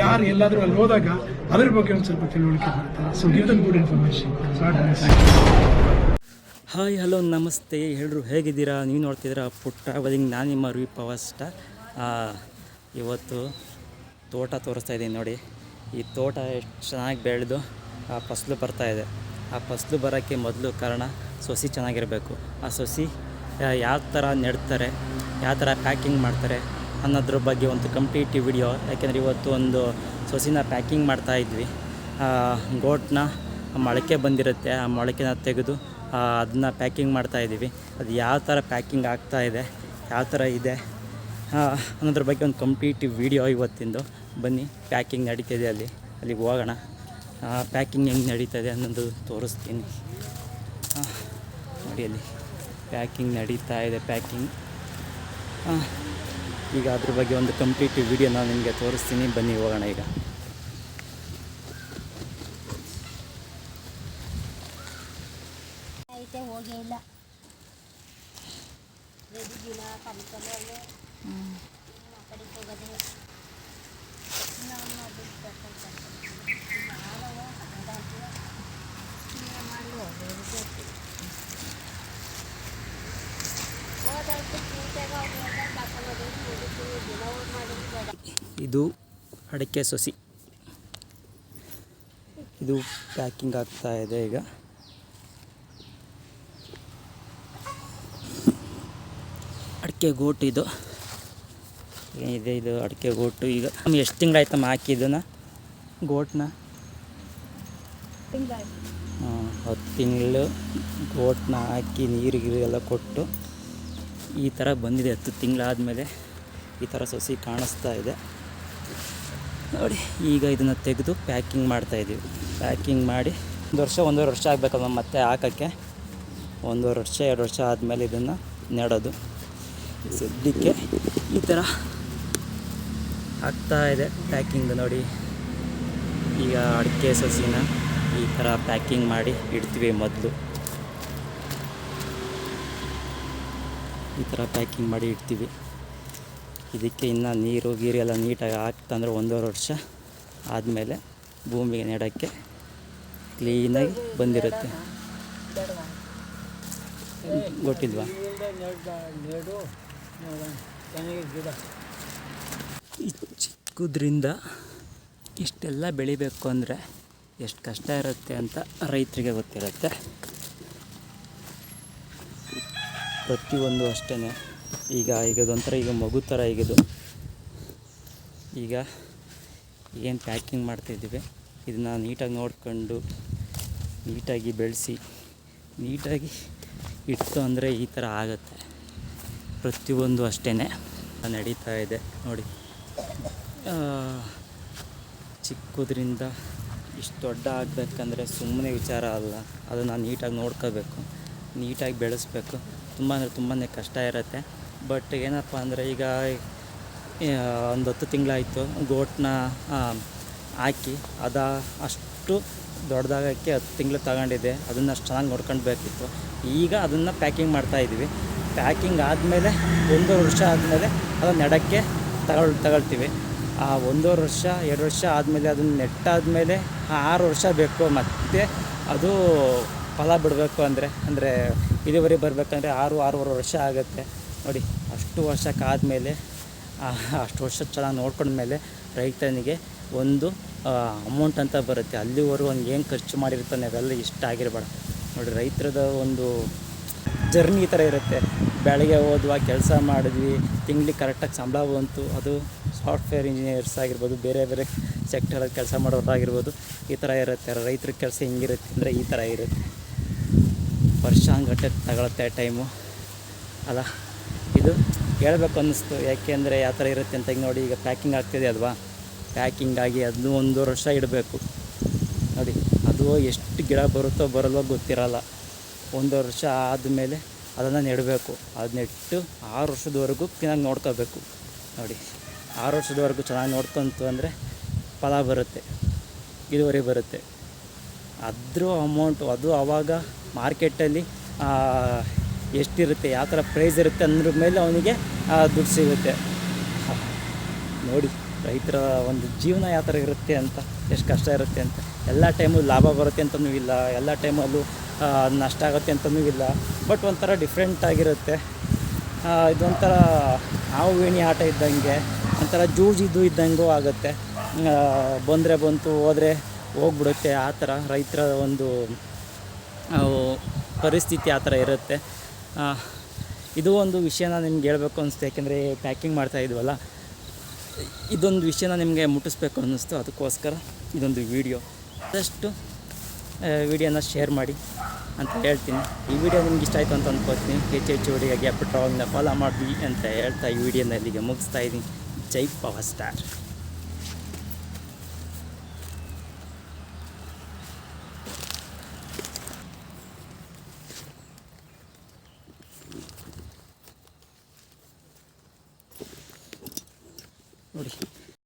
ಯಾರು ಎಲ್ಲಾದರೂ ಅಲ್ಲಿ ಹೋದಾಗ ಅದ್ರ ಬಗ್ಗೆ ಒಂದು ಸ್ವಲ್ಪ ತಿಳುವಳಿಕೆ ಬರುತ್ತೆ so give then good information hi hello ನಮಸ್ತೆ. ಎಲ್ಲರೂ ಹೇಗಿದ್ದೀರಾ? ನೀವು ನೋಡ್ತಿದ್ದೀರಾ ಪುಟ್ಟ ಬದಿಂಗ್ ನಾನು ನಿಮ್ಮ ರೂಪಿ ಪವಸ್ಟ ಇವತ್ತು ತೋಟ ತೋರಿಸ್ತಾ ಇದ್ದೀನಿ ನೋಡಿ. ಈ ತೋಟ ಎಷ್ಟು ಚೆನ್ನಾಗಿ ಬೆಳೆದು, ಆ ಫಸಲು ಬರ್ತಾಯಿದೆ ಆ ಫಸಲು ಬರೋಕ್ಕೆ ಮೊದಲು ಕಾರಣ ಸೊಸಿ ಚೆನ್ನಾಗಿರಬೇಕು. ಆ ಸೊಸಿ ಯಾವ ಥರ ನೆಡ್ತಾರೆ, ಯಾವ ಥರ ಪ್ಯಾಕಿಂಗ್ ಮಾಡ್ತಾರೆ ಅನ್ನೋದ್ರ ಬಗ್ಗೆ ಒಂದು ಕಂಪ್ಲೀಟ್ ವಿಡಿಯೋ ಯಾಕೆಂದರೆ ಇವತ್ತು ಒಂದು ಸೊಸಿನ ಪ್ಯಾಕಿಂಗ್ ಮಾಡ್ತಾ ಇದ್ವಿ. ಗೋಟ್ನ ಮೊಳಕೆ ಬಂದಿರುತ್ತೆ. ಆ ಮೊಳಕೆನ ತೆಗೆದು ಅದನ್ನ ಪ್ಯಾಕಿಂಗ್ ಮಾಡ್ತಾ ಇದ್ದೀವಿ. ಅದು ಯಾವ ಥರ ಪ್ಯಾಕಿಂಗ್ ಆಗ್ತಾ ಇದೆ, ಯಾವ ಥರ ಇದೆ ಅನ್ನೋದ್ರ ಬಗ್ಗೆ ಒಂದು ಕಂಪ್ಲೀಟ್ ವಿಡಿಯೋ ಇವತ್ತಿಂದು. ಬನ್ನಿ ಪ್ಯಾಕಿಂಗ್ ನಡೀತಿದೆ ಅಲ್ಲಿ. ಅಲ್ಲಿಗೆ ಹೋಗೋಣ. ಪ್ಯಾಕಿಂಗ್ ಹೆಂಗೆ ನಡೀತದೆ ಅನ್ನೋದು ತೋರಿಸ್ತೀನಿ. ನೋಡಿ ಅಲ್ಲಿ. ಪ್ಯಾಕಿಂಗ್ ನಡೀತಾ ಇದೆ ಪ್ಯಾಕಿಂಗ್ ಈಗ ಅದ್ರ ಬಗ್ಗೆ ಒಂದು ಕಂಪ್ಲೀಟ್ ವಿಡಿಯೋ ನಾನು ನಿಮಗೆ ತೋರಿಸ್ತೀನಿ. ಬನ್ನಿ, ಹೋಗೋಣ ಈಗ. ಹೋಗೇ ಇಲ್ಲ. ಹೋಗೋದೇ ಇದು ಅಡಿಕೆ ಸೊಸಿ. ಇದು ಪ್ಯಾಕಿಂಗ್ ಆಗ್ತಾ ಇದೆ ಈಗ. ಅಡಿಕೆ ಗೋಟು ಇದು. ಏನಿದೆ ಇದು ಅಡಿಕೆ ಗೋಟು ಈಗ. ನಮ್ಗೆ ಎಷ್ಟು ತಿಂಗಳಾಯ್ತಮ್ಮ ಹಾಕಿ ಇದನ್ನು? ಗೋಟ್ನ. ಹತ್ತು ತಿಂಗಳು ಗೋಟ್ನ ಹಾಕಿ ನೀರು ಗೀರು ಎಲ್ಲ ಕೊಟ್ಟು ಈ ಥರ ಬಂದಿದೆ ಹತ್ತು ತಿಂಗಳಾದಮೇಲೆ ಈ ಥರ ಸೊಸಿ ಕಾಣಿಸ್ತಾ ಇದೆ. ನೋಡಿ, ಈಗ ಇದನ್ನು ತೆಗೆದು ಪ್ಯಾಕಿಂಗ್ ಮಾಡ್ತಾಯಿದ್ದೀವಿ ಪ್ಯಾಕಿಂಗ್ ಮಾಡಿ, ಒಂದು ವರ್ಷ, ಒಂದೂವರೆ ವರ್ಷ ಆಗಬೇಕಲ್ಲ ಮತ್ತೆ ಹಾಕೋಕ್ಕೆ. ಒಂದೂವರೆ ವರ್ಷ, ಎರಡು ವರ್ಷ ಆದಮೇಲೆ ಇದನ್ನು ನೆಡೋದು. ಸದ್ಯಕ್ಕೆ ಈ ಥರ ಆಗ್ತಾ ಇದೆ ಪ್ಯಾಕಿಂಗ್ ನೋಡಿ. ಈಗ ಅಡಿಕೆ ಸಸಿನ ಈ ಥರ ಪ್ಯಾಕಿಂಗ್ ಮಾಡಿ ಇಡ್ತೀವಿ ಮೊದಲು. ಈ ಥರ ಪ್ಯಾಕಿಂಗ್ ಮಾಡಿ ಇಡ್ತೀವಿ. ಇದಕ್ಕೆ ಇನ್ನು ನೀರು, ಗೀರು ಎಲ್ಲ ನೀಟಾಗಿ ಹಾಕ್ತಂದ್ರೆ ಒಂದೂವರೆ ವರ್ಷ ಆದಮೇಲೆ ಭೂಮಿಗೆ ನೆಡೋಕ್ಕೆ ಕ್ಲೀನಾಗಿ ಬಂದಿರುತ್ತೆ. ಗೊತ್ತಿಲ್ವಾ? ಚಿಕ್ಕದ್ರಿಂದ ಇಷ್ಟೆಲ್ಲ ಬೆಳಿಬೇಕು ಅಂದರೆ ಎಷ್ಟು ಕಷ್ಟ ಇರುತ್ತೆ ಅಂತ ರೈತರಿಗೆ ಗೊತ್ತಿರುತ್ತೆ. ಪ್ರತಿಯೊಂದು ಅಷ್ಟೇ ಈಗ ಈಗ ಒಂಥರ ಈಗ ಮಗು ಥರ ಈಗಿದು. ಈಗ ಏನು ಪ್ಯಾಕಿಂಗ್ ಮಾಡ್ತಿದ್ದೀವಿ. ಇದನ್ನ ನೀಟಾಗಿ ನೋಡ್ಕೊಂಡು, ನೀಟಾಗಿ ಬೆಳೆಸಿ, ನೀಟಾಗಿ ಇಟ್ಟು ಅಂದರೆ ಈ ಥರ ಆಗುತ್ತೆ. ಪ್ರತಿಯೊಂದು ಅಷ್ಟೇ ನಡೀತಾ ಇದೆ ನೋಡಿ. ಚಿಕ್ಕದ್ರಿಂದ ಇಷ್ಟು ದೊಡ್ಡ ಆಗಬೇಕಂದ್ರೆ ಸುಮ್ಮನೆ ವಿಚಾರ ಅಲ್ಲ. ಅದನ್ನು ನೀಟಾಗಿ ನೋಡ್ಕೋಬೇಕು, ನೀಟಾಗಿ ಬೆಳೆಸ್ಬೇಕು. ತುಂಬ ಅಂದರೆ ತುಂಬಾ ಕಷ್ಟ ಇರುತ್ತೆ. ಬಟ್ ಏನಪ್ಪ ಅಂದರೆ ಈಗ ಒಂದು ಹತ್ತು ತಿಂಗಳಾಯಿತು ಗೋಟ್ನ ಹಾಕಿ, ಅದ ಅಷ್ಟು ದೊಡ್ಡದಾಗಕ್ಕೆ ಹತ್ತು ತಿಂಗಳು ತಗೊಂಡಿದೆ ಅದನ್ನು ಅಷ್ಟು ಚೆನ್ನಾಗಿ ನೋಡ್ಕೊಳ್ಬೇಕಿತ್ತು ಈಗ ಅದನ್ನು ಪ್ಯಾಕಿಂಗ್ ಮಾಡ್ತಾಯಿದ್ವಿ ಪ್ಯಾಕಿಂಗ್ ಆದಮೇಲೆ ಒಂದೂವರೆ ವರ್ಷ ಆದಮೇಲೆ ಅದನ್ನು ನೆಡೋಕ್ಕೆ ತಗೊಳ್, ತಗೊಳ್ತೀವಿ. ಆ ಒಂದೂವರೆ ವರ್ಷ, ಎರಡು ವರ್ಷ ಆದಮೇಲೆ ಅದನ್ನು ನೆಟ್ಟಾದಮೇಲೆ ಆರು ವರ್ಷ ಬೇಕು, ಮತ್ತು ಅದು ಫಲ ಬಿಡಬೇಕು ಅಂದರೆ ಅಂದರೆ ಇಳುವರಿ ಬರಬೇಕಂದ್ರೆ ಆರು, ಆರೂವರೆ ವರ್ಷ ಆಗುತ್ತೆ. ನೋಡಿ, ಅಷ್ಟು ವರ್ಷಕ್ಕಾದಮೇಲೆ ಅಷ್ಟು ವರ್ಷ ಚೆನ್ನಾಗಿ ನೋಡ್ಕೊಂಡ್ಮೇಲೆ ರೈತನಿಗೆ ಒಂದು ಅಮೌಂಟ್ ಅಂತ ಬರುತ್ತೆ. ಅಲ್ಲಿವರೆಗೂ ಅವ್ನಿಗೆ ಏನು ಖರ್ಚು ಮಾಡಿರ್ತಾನೆ ಅವೆಲ್ಲ ಇಷ್ಟ ಆಗಿರಬೇಡ. ನೋಡಿ, ರೈತರದ ಒಂದು ಜರ್ನಿ ಈ ಥರ ಇರುತ್ತೆ. ಬೆಳಗ್ಗೆ ಹೋದ್ವಾ, ಕೆಲಸ ಮಾಡಿದ್ವಿ, ತಿಂಗ್ಳಿಗೆ ಕರೆಕ್ಟಾಗಿ ಸಂಬಳ ಬಂತು, ಅದು ಸಾಫ್ಟ್ವೇರ್ ಇಂಜಿನಿಯರ್ಸ್ ಆಗಿರ್ಬೋದು, ಬೇರೆ ಬೇರೆ ಸೆಕ್ಟರಲ್ಲಿ ಕೆಲಸ ಮಾಡೋರಾಗಿರ್ಬೋದು ಈ ಥರ ಇರುತ್ತೆ. ರೈತರ ಕೆಲಸ ಹಿಂಗಿರುತ್ತೆ ಅಂದರೆ ಈ ಥರ ಇರುತ್ತೆ. ವರ್ಷಾಂಗಟ್ಟೆ ತಗೊಳುತ್ತೆ ಟೈಮು ಅಲ್ಲ? ಇದು ಹೇಳಬೇಕು ಅನ್ನಿಸ್ತು. ಯಾಕೆಂದರೆ ಯಾವ ಥರ ಇರುತ್ತೆ ಅಂತ ಈಗ ನೋಡಿ, ಈಗ ಪ್ಯಾಕಿಂಗ್ ಆಗ್ತಿದೆ ಅಲ್ವಾ? ಪ್ಯಾಕಿಂಗ್ ಆಗಿ ಅದನ್ನು ಒಂದು ವರ್ಷ ಇಡಬೇಕು. ನೋಡಿ, ಅದು ಎಷ್ಟು ಗಿಡ ಬರುತ್ತೋ ಬರಲ್ವೋ ಗೊತ್ತಿರಲ್ಲ. ಒಂದು ವರ್ಷ ಆದಮೇಲೆ ಅದನ್ನು ನೆಡಬೇಕು. ಅದು ನೆಟ್ಟು ಆರು ವರ್ಷದವರೆಗೂ ಚೆನ್ನಾಗಿ ನೋಡ್ಕೋಬೇಕು. ನೋಡಿ, ಆರು ವರ್ಷದವರೆಗೂ ಚೆನ್ನಾಗಿ ನೋಡ್ಕೊಂತು ಅಂದರೆ ಫಲ ಬರುತ್ತೆ. ಇದುವರೆ ಬರುತ್ತೆ. ಅದ್ರ ಅಮೌಂಟು ಅದು ಆವಾಗ ಮಾರ್ಕೆಟಲ್ಲಿ ಎಷ್ಟಿರುತ್ತೆ, ಯಾವ ಥರ ಪ್ರೈಸ್ ಇರುತ್ತೆ ಅಂದ್ರ ಮೇಲೆ ಅವನಿಗೆ ದುಡ್ಡು ಸಿಗುತ್ತೆ. ನೋಡಿ, ರೈತರ ಒಂದು ಜೀವನ ಯಾವ ಥರ ಇರುತ್ತೆ ಅಂತ, ಎಷ್ಟು ಕಷ್ಟ ಇರುತ್ತೆ ಅಂತ. ಎಲ್ಲ ಟೈಮು ಲಾಭ ಬರುತ್ತೆ ಅಂತಲೂ ಇಲ್ಲ, ಎಲ್ಲ ಟೈಮಲ್ಲೂ ನಷ್ಟ ಆಗುತ್ತೆ ಅಂತಲೂ ಇಲ್ಲ. ಬಟ್ ಒಂಥರ ಡಿಫ್ರೆಂಟ್ ಆಗಿರುತ್ತೆ. ಇದೊಂಥರ ಹಾವು, ಏಣಿ ಆಟ ಇದ್ದಂಗೆ, ಒಂಥರ ಜೂಜಿದ್ದು ಇದ್ದಂಗೂ ಆಗುತ್ತೆ. ಬಂದರೆ ಬಂತು, ಹೋದರೆ ಹೋಗ್ಬಿಡುತ್ತೆ. ಆ ಥರ ರೈತರ ಒಂದು ಪರಿಸ್ಥಿತಿ ಆ ಥರ ಇರುತ್ತೆ. ಇದು ಒಂದು ವಿಷಯನ ನಿಮ್ಗೆ ಹೇಳಬೇಕು ಅನಿಸ್ತು ಯಾಕೆಂದರೆ ಪ್ಯಾಕಿಂಗ್ ಮಾಡ್ತಾ ಇದ್ವಲ್ಲ. ಇದೊಂದು ವಿಷಯನ ನಿಮಗೆ ಮುಟ್ಟಿಸ್ಬೇಕು ಅನ್ನಿಸ್ತು, ಅದಕ್ಕೋಸ್ಕರ ಇದೊಂದು ವಿಡಿಯೋ ಆದಷ್ಟು ವಿಡಿಯೋನ ಶೇರ್ ಮಾಡಿ ಅಂತ ಹೇಳ್ತೀನಿ. ಈ ವಿಡಿಯೋ ನಿಮ್ಗೆ ಇಷ್ಟ ಆಯಿತು ಅಂತ ಅಂದ್ಕೋತೀನಿ ಹೆಚ್ಚು ಹೆಚ್ಚು ವಿಡಿಯೋಗೆ ಅಪ್ಪ ಟ್ರಾವಲ್ನ ಫಾಲೋ ಮಾಡಿ ಅಂತ ಹೇಳ್ತಾ ಈ ವಿಡಿಯೋನ ಇಲ್ಲಿಗೆ ಮುಗಿಸ್ತಾ ಇದ್ದೀನಿ. ಜೈ ಪವರ್ ಸ್ಟಾರ್.